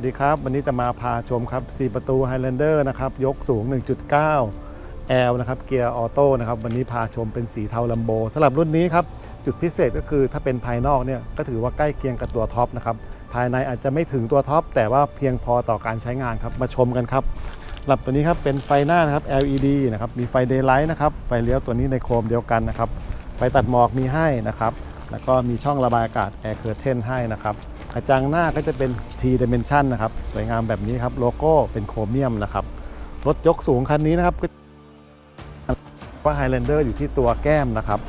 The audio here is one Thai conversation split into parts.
วัสดีครับ วันนี้จะมาพาชมครับ 4 ประตู Highlander นะครับ ยกสูง 1.9 L นะครับ เกียร์ออโต้นะครับ วันนี้พาชมเป็นสีเทาลัมโบสำหรับรุ่นนี้ครับ จุดพิเศษก็คือถ้าเป็นภายนอกเนี่ย ก็ถือว่าใกล้เคียงกับตัวท็อปนะครับ ภายในอาจจะไม่ถึงตัวท็อป แต่ว่าเพียงพอต่อการใช้งานครับ มาชมกันครับสำหรับตัวนี้ครับ เป็นไฟหน้านะครับ LED นะครับ มีไฟ Daylight นะครับ ไฟเลี้ยวตัวนี้ในโครมเดียวกันนะครับ ไฟตัดหมอกมีให้นะครับ แล้วก็มีช่องระบายอากาศ Air Curtain ให้นะครับ กระจังหน้าก็จะเป็น T Dimension นะครับ สวยงามแบบนี้ครับ โลโก้เป็นโครเมียมนะครับ รถยกสูงคันนี้นะครับก็ว่า Highlander อยู่ที่ตัวแก้มนะครับ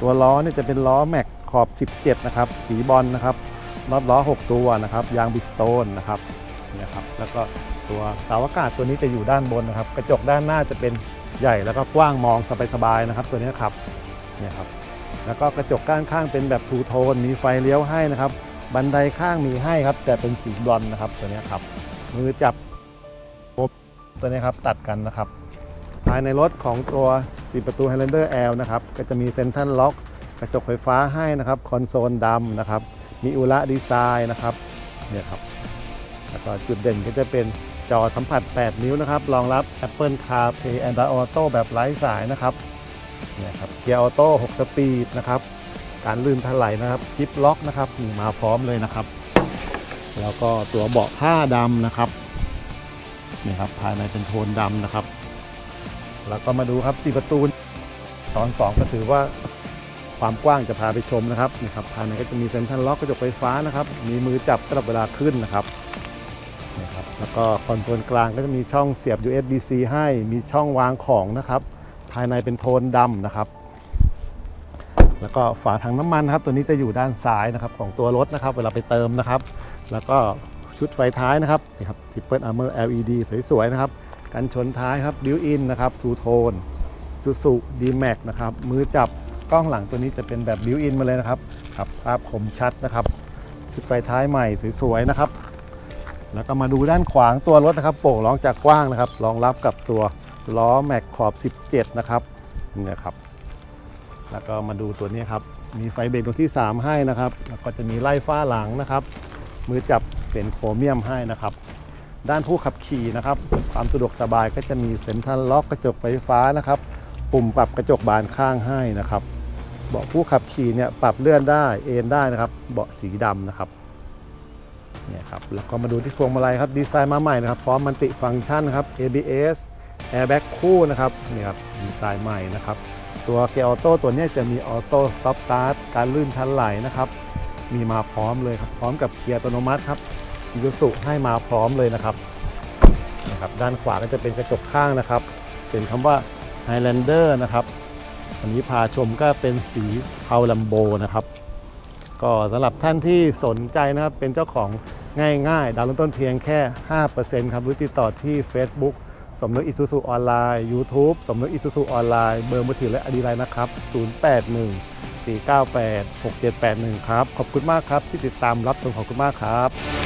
ตัวล้อเนี่ยจะเป็นล้อแม็กขอบ 17 นะครับ สีบอลนะครับน็อตล้อ 6 ตัวนะครับ ยางบิสโตนนะครับนี่ครับ แล้วก็ตัวเสาอากาศตัวนี้จะอยู่ด้านบนนะครับ กระจกด้านหน้าจะเป็นใหญ่แล้วก็กว้างมองสบายๆนะครับ ตัวนี้ครับเนี่ยครับ แล้วก็กระจกก้านข้างเป็นแบบทูโทน มีไฟเลี้ยวให้นะครับ บันไดข้างมีให้ครับ แต่เป็นสีบลอนนะครับตัวนี้ครับ มือจับตัวนี้ครับตัดกันนะครับ ภายในรถของตัว4ประตู Highlander L นะครับก็จะมีเซ็นทรัลล็อกกระจกไฟฟ้าให้นะครับคอนโซลดำนะครับ มีอุระดีไซน์นะครับเนี่ยครับแล้วก็จุดเด่นก็จะเป็นจอสัมผัส 8 นิ้วนะครับ รองรับ Apple CarPlay Android Auto แบบไร้สายนะครับเนี่ยครับเกียร์ออโต้6สปีดนะครับ การลื่นถลายนะครับชิปล็อกนะครับมีมาพร้อมเลยนะครับ แล้วก็ตัวเบาะผ้าดำนะครับนี่ครับภายในเป็นโทนดำนะครับ แล้วก็มาดูครับสี่ประตูตอน 2 ก็ถือว่าความกว้างจะพาไปชมนะครับนี่ครับภายในก็จะมีเซ็นทรัลล็อกกระจกไฟฟ้านะครับ มีมือจับสำหรับเวลาขึ้นนะครับนี่ครับแล้วก็คอนโซลกลางก็จะมีช่องเสียบ USB-C ให้มีช่องวางของนะครับ ภายในเป็นโทนดำนะครับ แล้วก็ฝาถังน้ำมันครับตัวนี้จะอยู่ด้านซ้ายนะครับของตัวรถนะครับ เวลาไปเติมนะครับ แล้วก็ชุดไฟท้ายนะครับนี่ครับ Triple Armor LED สวยๆนะครับกันชนท้ายครับบิวอินนะครับทูโทนซูซูดีแม็กนะครับมือจับกล้องหลังตัวนี้จะเป็นแบบบิวอินมาเลยนะครับครับภาพคมชัดนะครับชุดไฟท้ายใหม่สวยๆนะครับ แล้วก็มาดูด้านขวางตัวรถนะครับโป่งรองจากกว้างนะครับรองรับกับตัวล้อแม็กขอบ 17 นะครับเนี่ยครับ แล้วก็มาดูตัวนี้ครับ มีไฟเบรกตัวที่ 3 ให้นะครับ แล้วก็จะมีไล่ฟ้าหลังนะครับ มือจับเป็นโครเมียมให้นะครับ ด้านผู้ขับขี่นะครับ ความสะดวกสบายก็จะมีเซ็นทรัลล็อกกระจกไฟฟ้านะครับ ปุ่มปรับกระจกบานข้างให้นะครับ เบาะผู้ขับขี่เนี่ยปรับเลื่อนได้เอนได้นะครับ เบาะสีดำนะครับเนี่ยครับ แล้วก็มาดูที่พวงมาลัยครับ ดีไซน์มาใหม่นะครับ พร้อมมันติฟังก์ชันครับ ABS Airbag คู่นะครับนี่ครับ ดีไซน์ใหม่นะครับ ตัวเกียร์ออโต้ตัวนี้จะมีออโต้สต็อปสตาร์ทการลื่นทันไหลนะครับ มีมาพร้อมเลยครับ พร้อมกับเกียร์อัตโนมัติครับอิซูซุให้มาพร้อมเลยนะครับนะครับ ด้านขวาก็จะเป็นกระจกข้างนะครับ เป็นคำว่า Highlander นะครับวันนี้พาชมก็เป็นสีเทาลัมโบนะครับ ก็สำหรับท่านที่สนใจนะครับ เป็นเจ้าของง่ายๆ ดาวน์ริ่มต้นเพียงแค่ 5%ครับหรือติดต่อที่ Facebook สมนึกอิซูซูออนไลน์ YouTube สมนึกอิซูซูออนไลน์เบอร์มือถือและอดีไลน์นะครับ 081 498 6781 ครับ ขอบคุณมากครับที่ติดตามรับชมขอบคุณมากครับ